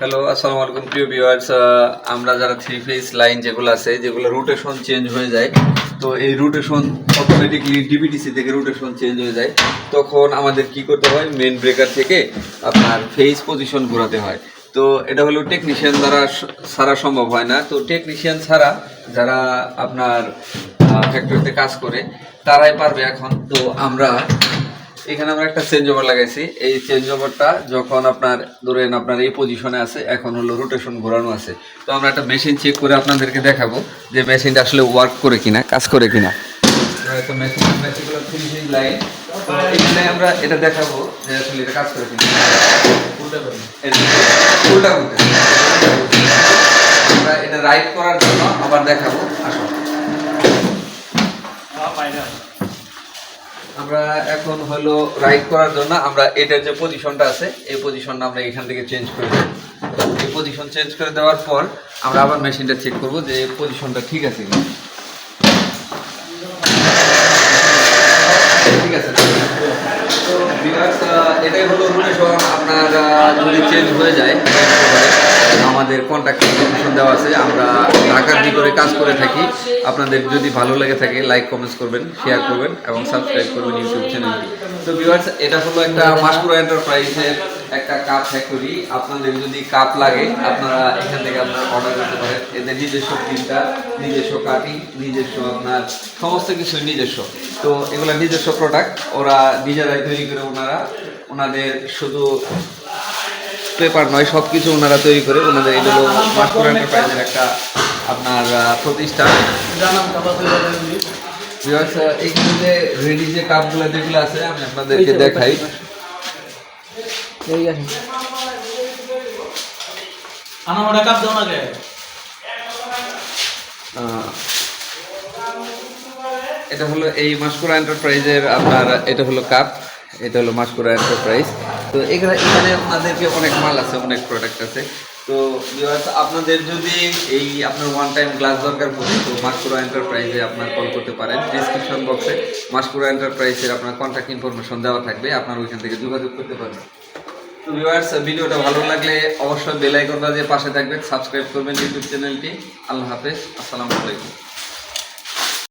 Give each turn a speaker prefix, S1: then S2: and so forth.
S1: Hello আসসালামু আলাইকুম প্রিয় ভিউয়ার্স আমরা যারা থ্রি ফেজ লাইন যেগুলো আছে, যেগুলো রোটেশন চেঞ্জ হয়ে যায়, তো এই রোটেশন অটোমেটিকলি ডিবিটিসি থেকে রোটেশন চেঞ্জ হয়ে যায়, তখন আমাদের কি করতে হয়? মেন ব্রেকার থেকে আপনার ফেজ পজিশন ঘোরাতে হয়। তো এটা হলো টেকনিশিয়ান দ্বারা ছাড়া সম্ভব হয় না। তো টেকনিশিয়ান ছাড়া যারা আপনার ফ্যাক্টরিতে কাজ করে, তারাই পারবে এখন। তো আমরা এখানে আমরা একটা চেঞ্জ ওভার লাগাইছি। এই চেঞ্জ ওভারটা যখন আপনার ধরেন আপনার এই পজিশনে আছে এখন হলো রোটেশন ঘোরানো আছে। তো আমরা একটা মেশিন চেক করে আপনাদেরকে দেখাবো যে মেশিনটা আসলে ওয়ার্ক করে কিনা কাজ করে কিনা। তো মেশিন মেশিনগুলো ফিনিশিং লাইন তো এখানে আমরা এটা দেখাবো যে আসলে এটা কাজ করে কিনা। উল্টা করতে আমরা এটা রাইট করার জন্য আবার দেখাবো। আসো। আমরা এখন হলো রাইট করার জন্য আমরা এটার যে পজিশনটা আছে, এই পজিশনটা আমরা এখান থেকে চেঞ্জ করে দেবো। এই পজিশন চেঞ্জ করে দেওয়ার পর আমরা আবার মেশিনটা চেক করব যে পজিশনটা ঠিক আছে ঠিক আছে। এটাই হলো রুলেশন আপনার যদি চেঞ্জ হয়ে যায়, আমাদের কন্ট্যাক্ট ইনফরমেশন দেওয়া আছে, আমরা ঢাকার ভিতরে কাজ করে থাকি আপনাদের যদি ভালো লেগে থাকে লাইক কমেন্টস করবেন শেয়ার করবেন এবং সাবস্ক্রাইব করবেন ইউটিউব চ্যানেলটি তো ভিউয়ার্স এটা হলো একটা মাসকুরা এন্টারপ্রাইজের একটা কাপ ফ্যাক্টরি আপনাদের যদি কাপ লাগে, আপনারা এখান থেকে আপনারা অর্ডার করতে পারেন। এদের নিজস্ব প্রিন্টার নিজস্ব কাটিং নিজস্ব আপনার সমস্ত কিছু নিজস্ব। তো এগুলো নিজস্ব প্রোডাক্ট ওরা নিজেরাই তৈরি করে ওনারা। ওনাদের শুধু পেপার নয় সব কিছু ওনারা তৈরি করে। ওনাদের এগুলো মাসকুরা এন্টারপ্রাইজের একটা আপনার প্রতিষ্ঠান? Viewers, এইখানে যে রেডি যে কাপগুলো যেগুলো আছে আমি আপনাদেরকে দেখাই। এটা হলো এই মাসকুরা এন্টারপ্রাইজের আপনার এটা হলো কাপ এটা হলো মাসকুরা এন্টারপ্রাইজ তো এখানে এখানে আপনাদেরকে অনেক মাল আছে অনেক প্রোডাক্ট আছে। তো আপনাদের যদি এই আপনার ওয়ান টাইম ক্লাস দরকার পড়ে, তো মাসকুরা এন্টারপ্রাইজে আপনার কল করতে পারেন। ডিসক্রিপশন বক্সে মাসকুরা এন্টারপ্রাইজের আপনার কন্ট্যাক্ট ইনফরমেশন দেওয়া থাকবে, আপনার ওইখান থেকে যোগাযোগ করতে পারবেন। তো ভিউয়ার্স ভিডিওটা ভালো লাগলে অবশ্যই বেল আইকনটা দিয়ে পাশে থাকবেন সাবস্ক্রাইব করবেন ইউটিউব চ্যানেলটি আল্লাহ হাফেজ, আসসালামু আলাইকুম।